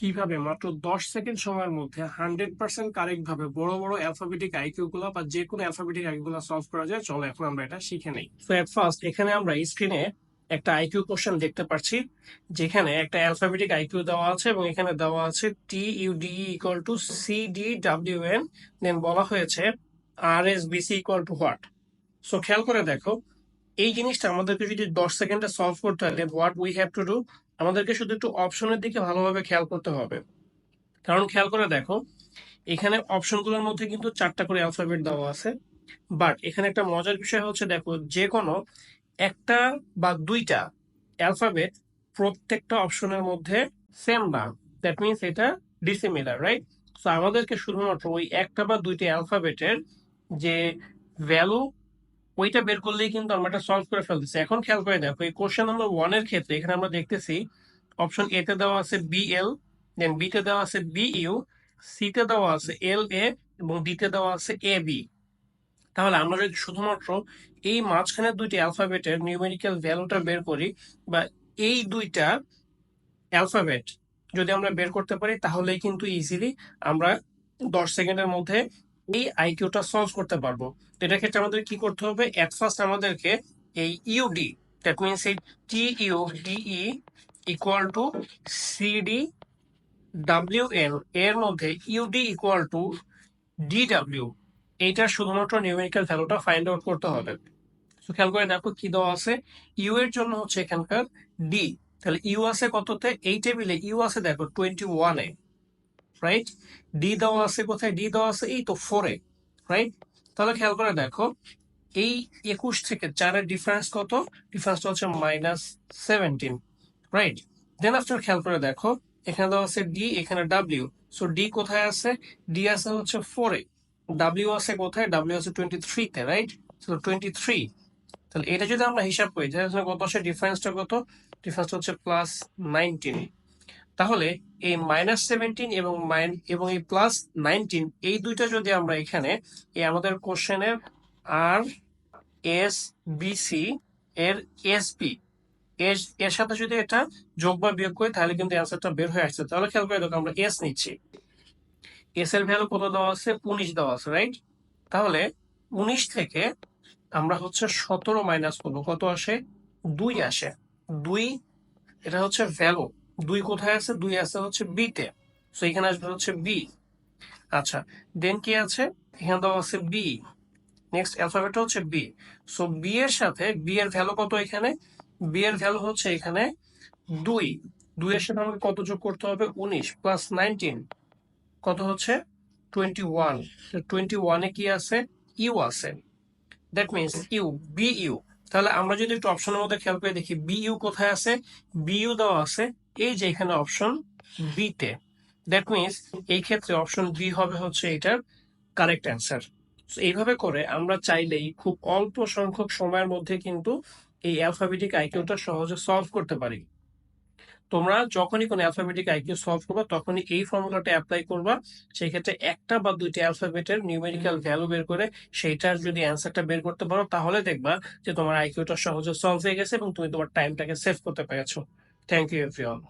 কীভাবে? মাত্র দশ সেকেন্ড সময়ের মধ্যে হান্ড্রেড পার্সেন্ট কারেক্ট ভাবে বড় বড় অ্যালফাবেটিক আইকিউ গুলো বা যে কোনো অ্যালফাবেটিক আইকিউ গুলো সলভ করা যায়। চলো এখন আমরা এটা শিখে নেই। তো এট ফার্স্ট এখানে আমরা স্ক্রিনে একটা আইকিউ কোশ্চেন দেখতে পাচ্ছি, যেখানে একটা অ্যালফাবেটিক আইকিউ দেওয়া আছে এবং এখানে দেওয়া আছে T U D equal to C D W N then বলা হয়েছে R S BC equal to what so খেয়াল করে দেখো, এই জিনিসটা আমাদেরকে যদি দশ সেকেন্ডে সলভ করতে হয় what we have to do আমাদেরকে শুধু একটু অপশনের দিকে ভালোভাবে খেয়াল করতে হবে। কারণ খেয়াল করে দেখো, এখানে অপশনগুলোর মধ্যে কিন্তু চারটা করে অ্যালফাবেট দেওয়া আছে। বাট এখানে একটা মজার বিষয় হচ্ছে দেখো, যে কোনো একটা বা দুইটা অ্যালফাবেট প্রত্যেকটা অপশনের মধ্যে সেম না। দ্যাট মিনস এটা ডিসিমিলার রাইট তো আমাদেরকে শুধুমাত্র ওই একটা বা দুইটা অ্যালফাবেটের যে ভ্যালু ওইটা বের করলেই কিন্তু আমরা এটা সলভ করে ফেলতেছি। এখন খেয়াল করে দেখো, এই কোশ্চেন নাম্বার ওয়ানের ক্ষেত্রে এখানে আমরা দেখতেছি অপশন এ তে দেওয়া আছে বি এল দেন বি তে দেওয়া আছে বি ইউ সি তে দেওয়া আছে এল এ এবং ডি তে দেওয়া আছে এ বি তাহলে আমরা যদি শুধুমাত্র এই মাঝখানের দুইটি অ্যালফাবেটের নিউমেরিক্যাল ভ্যালুটা বের করি, বা এই দুইটা অ্যালফাবেট যদি আমরা বের করতে পারি, তাহলেই কিন্তু ইজিলি আমরা দশ সেকেন্ডের মধ্যে এই আইকিউটা সলভ করতে পারব। তো এটার ক্ষেত্রে আমাদের কি করতে হবে? এট ফার্স্ট আমাদেরকে এই ইউডি দ্যাট মিনস এই T U D equal to CD W N এর মধ্যে ইউডি ইকুয়াল টু ডিডাব্লিউ এইটার শুধুমাত্র নিউমেরিক্যাল ভ্যালুটা ফাইন্ড আউট করতে হবে। তো খেয়াল করে দেখো কি দেওয়া আছে। ইউ এর জন্য হচ্ছে এখানকার ডি তাহলে ইউ আছে কততে? এই টেবিলে ইউ আছে দেখো টোয়েন্টি ওয়ানে রাইট ডি দেওয়া আছে কোথায়? ডি দেওয়া আছে এই তো ফোরে রাইট তাহলে খেয়াল করে দেখো, এই একুশ থেকে চারের ডিফারেন্স কত? ডিফারেন্সটা হচ্ছে minus seventeen right then after খেয়াল করে দেখো, এখানে দেওয়া আছে ডি এখানে ডাব্লিউ সো ডি কোথায় আছে? ডি আছে হচ্ছে ফোরে ডাব্লিউ আছে কোথায়? ডাব্লিউ আছে টোয়েন্টি থ্রিতে রাইট সো টোয়েন্টি থ্রি তাহলে এটা যদি আমরা হিসাব করি কত আসে? ডিফারেন্সটা কত? ডিফারেন্সটা হচ্ছে প্লাস নাইনটিন তাহলে এই মাইনাস সেভেন্টিন এবং মাইন এবং এই প্লাস নাইনটিন এই দুইটা যদি আমরা এখানে, এই আমাদের কোশ্চেনের আর এস বিসি এর এস বি এর এর সাথে যদি এটা যোগ বা বিয়োগ করি, তাহলে কিন্তু অ্যান্সারটা বের হয়ে আসছে। তাহলে খেয়াল করে দেখো, আমরা এস নিচ্ছি। এস এর ভ্যালু কত দেওয়া আছে? উনিশ দেওয়া আছে রাইট তাহলে উনিশ থেকে আমরা হচ্ছে সতেরো মাইনাস করব। কত আসে? দুই আসে। দুই, এটা হচ্ছে ভ্যালু দুই কোথায় আছে? দুই আছে হচ্ছে বিতে সো এখানে আসবে হচ্ছে বি আচ্ছা দেন কি আছে? এখানে দেওয়া আছে বি নেক্সট অ্যালফাবেট হচ্ছে বি সো বি এর সাথে বি এর ভ্যালু কত এখানে? বি এর ভ্যালু হচ্ছে এখানে দুই। দুই এর সাথে আমাকে কত যোগ করতে হবে? উনিশ প্লাস নাইনটিন কত হচ্ছে? টোয়েন্টি ওয়ান টোয়েন্টি ওয়ানে কি আছে? ইউ আছে। That means U B U তাহলে আমরা যদি একটু অপশনের মধ্যে খেয়াল করে দেখি বি ইউ কোথায় আছে? বি ইউ দেওয়া আছে এই যে এখানে অপশন বি তে দ্যাট মিনস এই ক্ষেত্রে অপশন বি হবে হচ্ছে এটার কারেক্ট অ্যান্সার এইভাবে করে আমরা চাইলেই খুব অল্প সংখ্যক সময়ের মধ্যে কিন্তু এই অ্যালফাবেটিক আইকিউটা সহজে সলভ করতে পারি। তোমরা যখনই কোনো অ্যালফাবেটিক আইকিউ সলভ করবা, তখনই এই ফর্মুলাটা অ্যাপ্লাই করবা। সেই ক্ষেত্রে একটা বা দুইটা অ্যালফাবেটের নিউমেরিক্যাল ভ্যালু বের করে সেইটার যদি অ্যান্সারটা বের করতে পারো, তাহলে দেখবা যে তোমার আইকিউটা সহজে সলভ হয়ে গেছে এবং তুমি তোমার টাইমটাকে সেভ করতে পেরেছ। thank you everyone